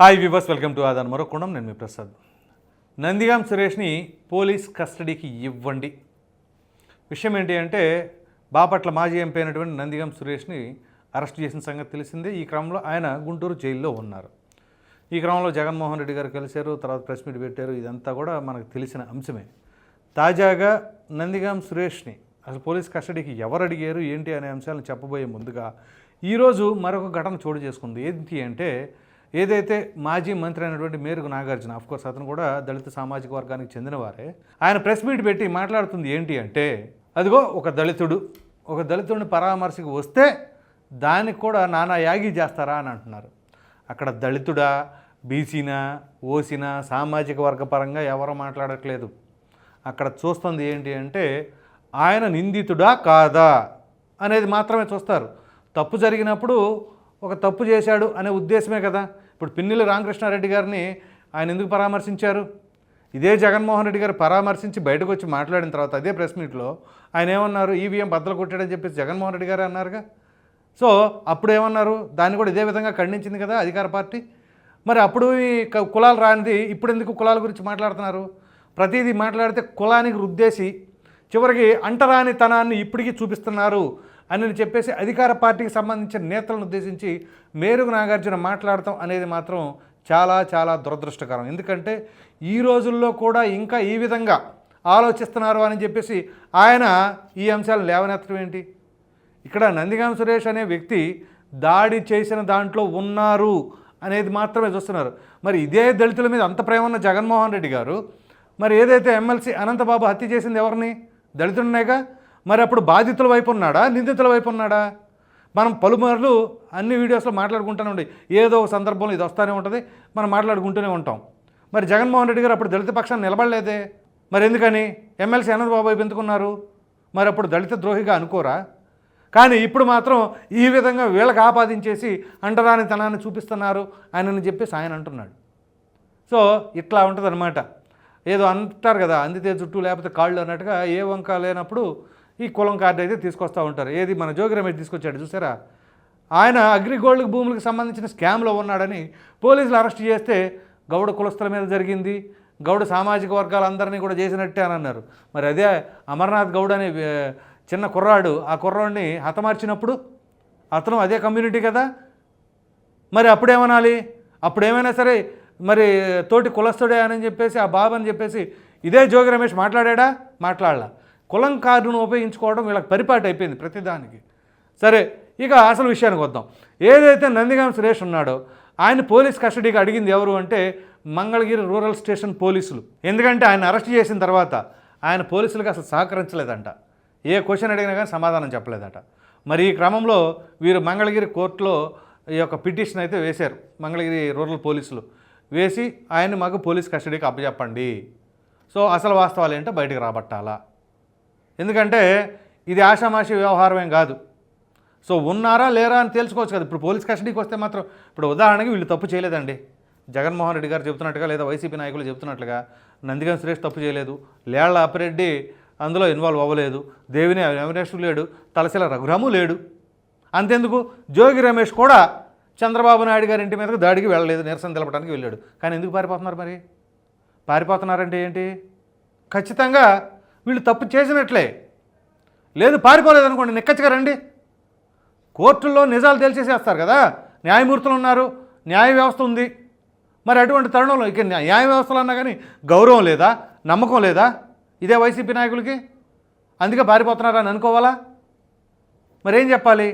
Hi viewers welcome to Aadhan మరో నేను మీ ప్రసాద్. నందిగాం సురేష్ని పోలీస్ కస్టడీకి ఇవ్వండి. విషయం ఏంటి అంటే బాపట్ల మాజీ ఎంపీ అయినటువంటి నందిగాం సురేష్ని అరెస్ట్ చేసిన సంగతి తెలిసిందే. ఈ క్రమంలో ఆయన గుంటూరు జైల్లో ఉన్నారు. ఈ క్రమంలో జగన్మోహన్ రెడ్డి గారు కలిశారు తర్వాత ప్రెస్ మీట్ పెట్టారు. ఇదంతా కూడా మనకు తెలిసిన అంశమే. తాజాగా నందిగాం సురేష్ని అసలు పోలీస్ కస్టడీకి ఎవరు అడిగారు ఏంటి అనే అంశాలను చెప్పబోయే ముందుగా ఈరోజు మరొక ఘటన చోటు చేసుకుంది. ఏంటి అంటే ఏదైతే మాజీ మంత్రి అయినటువంటి మేరుగు నాగార్జున కోర్స్ అతను కూడా దళిత సామాజిక వర్గానికి చెందినవారే ఆయన ప్రెస్ మీట్ పెట్టి మాట్లాడుతుంది ఏంటి అంటే అదిగో ఒక దళితుడు ఒక దళితుడిని పరామర్శకు వస్తే దానికి కూడా నానా యాగి చేస్తారా అని అంటున్నారు. అక్కడ దళితుడా బీసీనా ఓసీనా సామాజిక వర్గ పరంగా ఎవరు మాట్లాడట్లేదు. అక్కడ చూస్తుంది ఏంటి అంటే ఆయన నిందితుడా కాదా అనేది మాత్రమే చూస్తారు. తప్పు జరిగినప్పుడు ఒక తప్పు చేశాడు అనే ఉద్దేశమే కదా. ఇప్పుడు పిన్నిల రామకృష్ణారెడ్డి గారిని ఆయన ఎందుకు పరామర్శించారు? ఇదే జగన్మోహన్ రెడ్డి గారు పరామర్శించి బయటకు వచ్చి మాట్లాడిన తర్వాత అదే ప్రెస్ మీట్లో ఆయన ఏమన్నారు? ఈవీఎం బద్దలు కొట్టాడని చెప్పేసి జగన్మోహన్ రెడ్డి గారు అన్నారుగా. సో అప్పుడు ఏమన్నారు? దాన్ని కూడా ఇదే విధంగా ఖండించింది కదా అధికార పార్టీ. మరి అప్పుడు ఈ క- కులాలు రానిది ఇప్పుడు ఎందుకు కులాల గురించి మాట్లాడుతున్నారు? ప్రతిదీ మాట్లాడితే కులానికి రుద్దేసి చివరికి అంటరానితనాన్ని ఇప్పటికీ చూపిస్తున్నారు అని చెప్పేసి అధికార పార్టీకి సంబంధించిన నేతలను ఉద్దేశించి మేరుగు నాగార్జున మాట్లాడటం అనేది మాత్రం చాలా చాలా దురదృష్టకరం. ఎందుకంటే ఈ రోజుల్లో కూడా ఇంకా ఈ విధంగా ఆలోచిస్తున్నారు అని చెప్పేసి ఆయన ఈ అంశాలను లేవనెత్తడం ఏంటి? ఇక్కడ నందిగాం సురేష్ అనే వ్యక్తి దాడి చేసిన దాంట్లో ఉన్నారు అనేది మాత్రమే చూస్తున్నారు. మరి ఇదే దళితుల మీద అంత ప్రేమ ఉన్న జగన్మోహన్ రెడ్డి గారు మరి ఏదైతే ఎమ్మెల్సీ అనంతబాబు హత్య చేసింది ఎవరిని? దళితుడినేగా మరి అప్పుడు బాధితుల వైపు ఉన్నాడా? నిందితుల వైపు ఉన్నాడా? మనం పలుమార్లు అన్ని వీడియోస్లో మాట్లాడుకుంటూనే ఉండి ఏదో ఒక సందర్భంలో ఇది వస్తూనే ఉంటుంది మనం మాట్లాడుకుంటూనే ఉంటాం. మరి జగన్మోహన్ రెడ్డి గారు అప్పుడు దళిత పక్షాన్ని నిలబడలేదే? మరి ఎందుకని? ఎమ్మెల్సీ అనంతబాబు వైపు ఎందుకున్నారు? మరి అప్పుడు దళిత ద్రోహిగా అనుకోరా? కానీ ఇప్పుడు మాత్రం ఈ విధంగా వీళ్ళకి ఆపాదించేసి అంటరానితనాన్ని చూపిస్తున్నారు ఆయనని చెప్పేసి ఆయన అంటున్నాడు. సో ఇట్లా ఉంటుందన్నమాట. ఏదో అంటారు కదా అందితే జుట్టు లేకపోతే కాళ్ళు అన్నట్టుగా ఏ వంక లేనప్పుడు ఈ కులం కార్డు అయితే తీసుకొస్తూ ఉంటారు. ఏది మన జోగి రమేష్ తీసుకొచ్చాడు చూసారా? ఆయన అగ్రిగోల్డ్ భూములకు సంబంధించిన స్కామ్లో ఉన్నాడని పోలీసులు అరెస్ట్ చేస్తే గౌడ కులస్తుల మీద జరిగింది గౌడ సామాజిక వర్గాలందరినీ కూడా చేసినట్టే అని అన్నారు. మరి అదే అమర్నాథ్ గౌడ్ అనే చిన్న కుర్రాడు ఆ కుర్రాడిని హతమార్చినప్పుడు అతను అదే కమ్యూనిటీ కదా? మరి అప్పుడేమనాలి? అప్పుడేమైనా సరే మరి తోటి కులస్తుడే అని చెప్పేసి ఆ బాబు అని చెప్పేసి ఇదే జోగి రమేష్ మాట్లాడా మాట్లాడలా. కులం కార్డును ఉపయోగించుకోవడం వీళ్ళకి పరిపాటు అయిపోయింది ప్రతిదానికి సరే ఇక అసలు విషయానికి వద్దాం. ఏదైతే నందిగాం సురేష్ ఉన్నాడో ఆయన పోలీస్ కస్టడీకి అడిగింది ఎవరు అంటే మంగళగిరి రూరల్ స్టేషన్ పోలీసులు. ఎందుకంటే ఆయన అరెస్ట్ చేసిన తర్వాత ఆయన పోలీసులకు అసలు సహకరించలేదంట. ఏ క్వశ్చన్ అడిగినా కానీ సమాధానం చెప్పలేదట. మరి ఈ క్రమంలో వీరు మంగళగిరి కోర్టులో ఈ యొక్క పిటిషన్ అయితే వేశారు. మంగళగిరి రూరల్ పోలీసులు. వేసి ఆయన్ని మాకు పోలీస్ కస్టడీకి అప్పచెప్పండి సో అసలు వాస్తవాలు ఏంటో బయటకు రాబట్టాలా. ఎందుకంటే ఇది ఆషామాషి వ్యవహారం ఏం కాదు. సో ఉన్నారా లేరా అని తెలుసుకోవచ్చు కదా. ఇప్పుడు పోలీస్ కస్టడీకి వస్తే మాత్రం ఇప్పుడు ఉదాహరణకి వీళ్ళు తప్పు చేయలేదండి. జగన్మోహన్ రెడ్డి గారు చెబుతున్నట్టుగా లేదా వైసీపీ నాయకులు చెబుతున్నట్లుగా నందిగం సురేష్ తప్పు చేయలేదు. లేళ్ళ అప్పిరెడ్డి అందులో ఇన్వాల్వ్ అవ్వలేదు. దేవిని వెంకటేశ్వర లేడు. తలసిల రఘురాము లేడు. అంతెందుకు? జోగి రమేష్ కూడా చంద్రబాబు నాయుడు గారి ఇంటి మీదకి దాడికి వెళ్ళలేదు నిరసన తెలపడానికి వెళ్ళాడు. కానీ ఎందుకు పారిపోతున్నారు మరి? పారిపోతున్నారంటే ఏంటి? ఖచ్చితంగా వీళ్ళు తప్పు చేసినట్లే. లేదు పారిపోలేదనుకోండి నిక్కచ్చిగా రండి. కోర్టుల్లో నిజాలు తెలిసేసేస్తారు కదా. న్యాయమూర్తులు ఉన్నారు న్యాయ వ్యవస్థ ఉంది. మరి అటువంటి తరుణంలో ఇక న్యాయ వ్యవస్థలు అన్నా కానీ గౌరవం లేదా నమ్మకం లేదా? ఇదే వైసీపీ నాయకులకి? అందుకే పారిపోతున్నారని అనుకోవాలా? మరేం చెప్పాలి?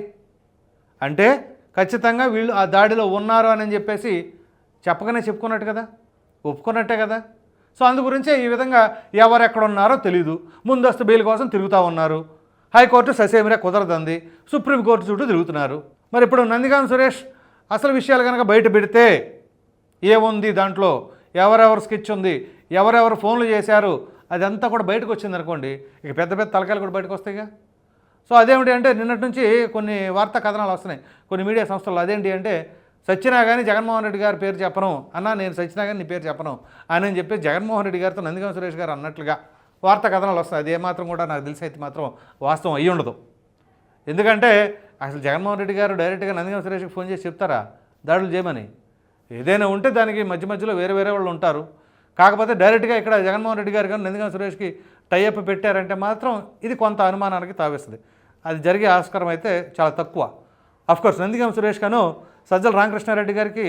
అంటే ఖచ్చితంగా వీళ్ళు ఆ దాడిలో ఉన్నారు అని చెప్పేసి చెప్పగానే చెప్పుకున్నట్టు కదా? ఒప్పుకున్నట్టే కదా? సో అందు గురించే ఈ విధంగా ఎవరెక్కడ ఉన్నారో తెలియదు ముందస్తు బెయిల్ కోసం తిరుగుతూ ఉన్నారు. హైకోర్టు ససేమిరా కుదరదంది. సుప్రీంకోర్టు చుట్టూ తిరుగుతున్నారు. మరి ఇప్పుడు నందిగాం సురేష్ అసలు విషయాలు కనుక బయట పెడితే ఏముంది దాంట్లో? ఎవరెవరు స్కెచ్ ఉంది? ఎవరెవరు ఫోన్లు చేశారు? అదంతా కూడా బయటకు వచ్చింది అనుకోండి ఇక పెద్ద పెద్ద తలకాయలు కూడా బయటకు వస్తాయిగా. సో అదేమిటి అంటే నిన్నటి నుంచి కొన్ని వార్తా కథనాలు వస్తున్నాయి. కొన్ని మీడియా సంస్థలు అదేంటి అంటే సచ్చినా కానీ జగన్మోహన్ రెడ్డి గారి పేరు చెప్పను. అన్నా నేను సచ్చినా కానీ నీ పేరు చెప్పను. అని చెప్పి జగన్మోహన్ రెడ్డి గారితో నందిగం సురేష్ గారు అన్నట్లుగా వార్తా కథనాలు వస్తాయి అది ఏమాత్రం కూడా నాకు తెలిసి అయితే మాత్రం వాస్తవం అయ్యి ఉండదు. ఎందుకంటే అసలు జగన్మోహన్ రెడ్డి గారు డైరెక్ట్గా నందిగం సురేష్కి ఫోన్ చేసి చెప్తారా? దాడులు చేయమని. ఏదైనా ఉంటే దానికి మధ్య మధ్యలో వేరే వేరే వాళ్ళు ఉంటారు. కాకపోతే డైరెక్ట్గా ఇక్కడ జగన్మోహన్ రెడ్డి గారు కానీ నందిగం సురేష్కి టైఅప్ పెట్టారంటే మాత్రం ఇది కొంత అనుమానానికి తావేస్తుంది. అది జరిగే ఆస్కారం అయితే చాలా తక్కువ. అఫ్కోర్స్ నందిగాం సురేష్ గాను సజ్జల రామకృష్ణారెడ్డి గారికి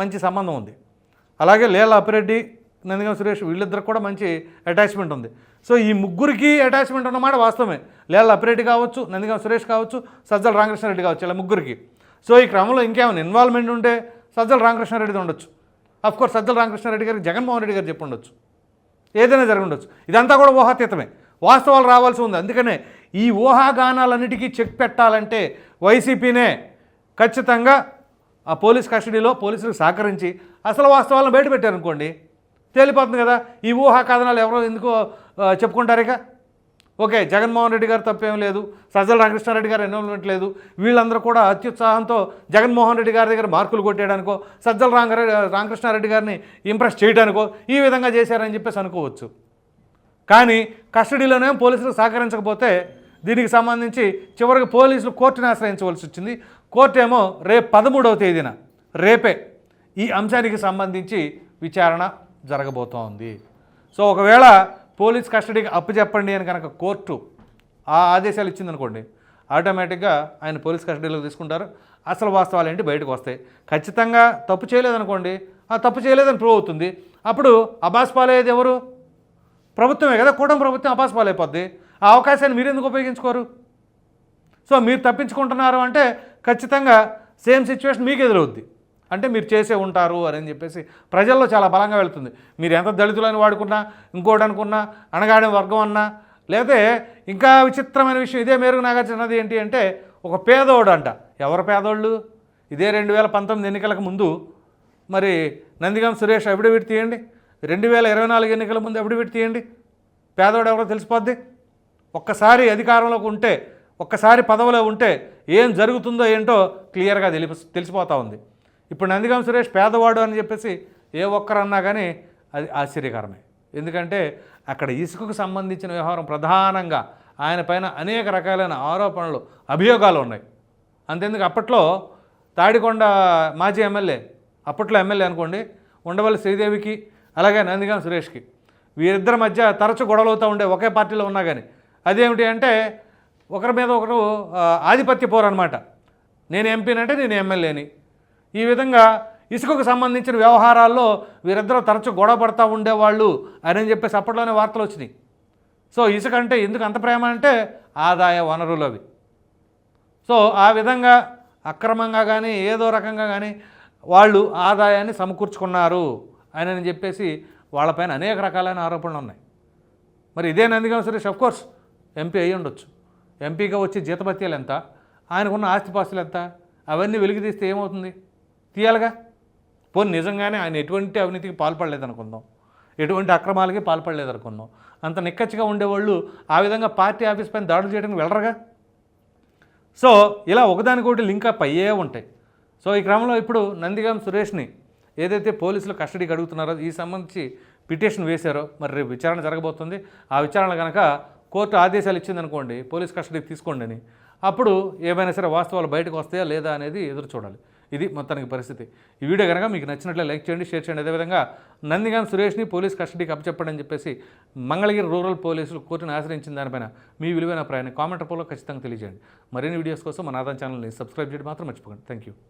మంచి సంబంధం ఉంది. అలాగే లేల అప్పిరెడ్డి నందిగం సురేష్ వీళ్ళిద్దరికి కూడా మంచి అటాచ్మెంట్ ఉంది. సో ఈ ముగ్గురికి అటాచ్మెంట్ ఉన్నమాట వాస్తవమే. లేల అప్పిరెడ్డి కావచ్చు నందిగం సురేష్ కావచ్చు సజ్జల రామకృష్ణారెడ్డి కావచ్చు ఇలా ముగ్గురికి. సో ఈ క్రమంలో ఇంకేమైనా ఇన్వాల్వ్మెంట్ ఉంటే సజ్జల రామకృష్ణారెడ్డిది ఉండొచ్చు. అఫ్కోర్స్ సజ్జల రామకృష్ణారెడ్డి గారికి జగన్మోహన్ రెడ్డి గారు చెప్పి ఉండొచ్చు ఏదైనా జరిగి ఉండొచ్చు ఇదంతా కూడా ఊహాతీతమే. వాస్తవాలు రావాల్సి ఉంది. అందుకనే ఈ ఊహాగానాలన్నిటికీ చెక్ పెట్టాలంటే వైసీపీనే ఖచ్చితంగా ఆ పోలీస్ కస్టడీలో పోలీసులకు సహకరించి అసలు వాస్తవాలను బయటపెట్టారనుకోండి తేలిపోతుంది కదా. ఈ ఊహా కథనాలు ఎవరో ఎందుకో చెప్పుకుంటారు ఇక. ఓకే జగన్మోహన్ రెడ్డి గారు తప్పేం లేదు. సజ్జల రామకృష్ణారెడ్డి గారు ఇన్వాల్వ్మెంట్ లేదు. వీళ్ళందరూ కూడా అత్యుత్సాహంతో జగన్మోహన్ రెడ్డి గారి దగ్గర మార్కులు కొట్టేయడానికో సజ్జల రామరెడ్డి రామకృష్ణారెడ్డి గారిని ఇంప్రెస్ చేయడానికో ఈ విధంగా చేశారని చెప్పేసి అనుకోవచ్చు. కానీ కస్టడీలోనే పోలీసులు సహకరించకపోతే దీనికి సంబంధించి చివరికి పోలీసులు కోర్టుని ఆశ్రయించవలసి వచ్చింది. కోర్టు ఏమో రేపు పదమూడవ తేదీన రేపే ఈ అంశానికి సంబంధించి విచారణ జరగబోతోంది. సో ఒకవేళ పోలీస్ కస్టడీకి అప్పచెప్పండి అని కనుక కోర్టు ఆ ఆదేశాలు ఇచ్చిందనుకోండి ఆటోమేటిక్గా ఆయన పోలీస్ కస్టడీలోకి తీసుకుంటారు. అసలు వాస్తవాలు ఏంటి? బయటకు వస్తాయి. ఖచ్చితంగా తప్పు చేయలేదనుకోండి ఆ తప్పు చేయలేదని ప్రూవ్ అవుతుంది. అప్పుడు అబాస్ పాలయ్యేది ఎవరు? ప్రభుత్వమే కదా కూటమి ప్రభుత్వం అబాస్ పాలైపోద్ది. ఆ అవకాశాన్ని మీరు ఎందుకు ఉపయోగించుకోరు? సో మీరు తప్పించుకుంటున్నారు అంటే ఖచ్చితంగా సేమ్ సిచ్యువేషన్ మీకు ఎదురవుద్ది. అంటే మీరు చేసే ఉంటారు అని చెప్పేసి ప్రజల్లో చాలా బలంగా వెళ్తుంది. మీరు ఎంత దళితులని వాడుకున్నా ఇంకోటి అనుకున్నా అణగాడిన వర్గం అన్నా లేతే ఇంకా విచిత్రమైన విషయం ఇదే మేరకు నాగార్జునది ఏంటి అంటే ఒక పేదోడు అంట. ఎవరు పేదోళ్ళు? ఇదే రెండు వేల పంతొమ్మిది ఎన్నికలకు ముందు మరి నందిగం సురేష్ అఫిడవిట్ తీయండి. రెండు వేల ఇరవై నాలుగు ఎన్నికల ముందు అఫిడవిట్ తీయండి. పేదోడు ఎవరో తెలిసిపోద్ది. ఒక్కసారి అధికారంలోకి ఉంటే ఒక్కసారి పదవిలో ఉంటే ఏం జరుగుతుందో ఏంటో క్లియర్గా తెలిపి తెలిసిపోతూ ఉంది. ఇప్పుడు నందిగాం సురేష్ పేదవాడు అని చెప్పేసి ఏ ఒక్కరన్నా కానీ అది ఆశ్చర్యకరమే. ఎందుకంటే అక్కడ ఇసుకకు సంబంధించిన వ్యవహారం ప్రధానంగా ఆయన పైన అనేక రకాలైన ఆరోపణలు అభియోగాలు ఉన్నాయి. అంతేందుకు అప్పట్లో తాడికొండ మాజీ ఎమ్మెల్యే అప్పట్లో ఎమ్మెల్యే అనుకోండి ఉండవల్లి శ్రీదేవికి అలాగే నందిగాం సురేష్కి వీరిద్దరి మధ్య తరచు గొడవలవుతూ ఉండే ఒకే పార్టీలో ఉన్నా కానీ అదేమిటి అంటే ఒకరి మీద ఒకరు ఆధిపత్య పోరు అనమాట నేను ఎంపీనంటే నేను ఎమ్మెల్యేని. ఈ విధంగా ఇసుకకు సంబంధించిన వ్యవహారాల్లో వీరిద్దరూ తరచూ గొడవ పడతా ఉండేవాళ్ళు అని చెప్పేసి అప్పట్లోనే వార్తలు వచ్చినాయి. సో ఇసుక అంటే ఎందుకు అంత ప్రేమ అంటే ఆదాయ వనరులు అవి. సో ఆ విధంగా అక్రమంగా కానీ ఏదో రకంగా కానీ వాళ్ళు ఆదాయాన్ని సమకూర్చుకున్నారు అని చెప్పేసి వాళ్ళపైన అనేక రకాలైన ఆరోపణలు ఉన్నాయి. మరి ఇదే Nandigam Suresh of course MP అయ్యి ఉండొచ్చు. ఎంపీగా వచ్చే జీతభత్యాలు ఎంత? ఆయనకున్న ఆస్తిపాస్తులు ఎంత? అవన్నీ వెలికి తీస్తే ఏమవుతుంది? తీయాలిగా? పోనీ నిజంగానే ఆయన ఎటువంటి అవినీతికి పాల్పడలేదు అనుకుందాం ఎటువంటి అక్రమాలకి పాల్పడలేదు అనుకుందాం అంత నిక్కచ్చిగా ఉండేవాళ్ళు ఆ విధంగా పార్టీ ఆఫీస్ పైన దాడులు చేయడానికి వెళ్ళరుగా? సో ఇలా ఒకదానికొకటి లింక్ అప్ అయ్యే ఉంటాయి. సో ఈ క్రమంలో ఇప్పుడు నందిగాం సురేష్ని ఏదైతే పోలీసులు కస్టడీకి అడుగుతున్నారో ఈ సంబంధించి పిటిషన్ వేశారో మరి రేపు విచారణ జరగబోతుంది. ఆ విచారణ కనుక కోర్టు ఆదేశాలు ఇచ్చిందనుకోండి పోలీస్ కస్టడీకి తీసుకోండి అని. అప్పుడు ఏమైనా సరే వాస్తవాలు బయటకు వస్తాయా లేదా అనేది ఎదురు చూడాలి. ఇది మొత్తానికి పరిస్థితి. ఈ వీడియో కనుక మీకు నచ్చినట్లే లైక్ చేయండి షేర్ చేయండి. అదేవిధంగా నందిగాం సురేష్ని పోలీస్ కస్టడీకి అప్పచెప్పండి అని చెప్పేసి మంగళగిరి రూరల్ పోలీసులు కోర్టును ఆశ్రయించిన దానిపైన మీ విలువైన ప్రయాణం కామెంట్ రూపంలో ఖచ్చితంగా తెలియజేయండి. మరిన్ని వీడియోస్ కోసం మన ఆదాయం ఛానల్ని సబ్స్క్రైబ్ చేయడం మాత్రం మర్చిపోకండి. Thank you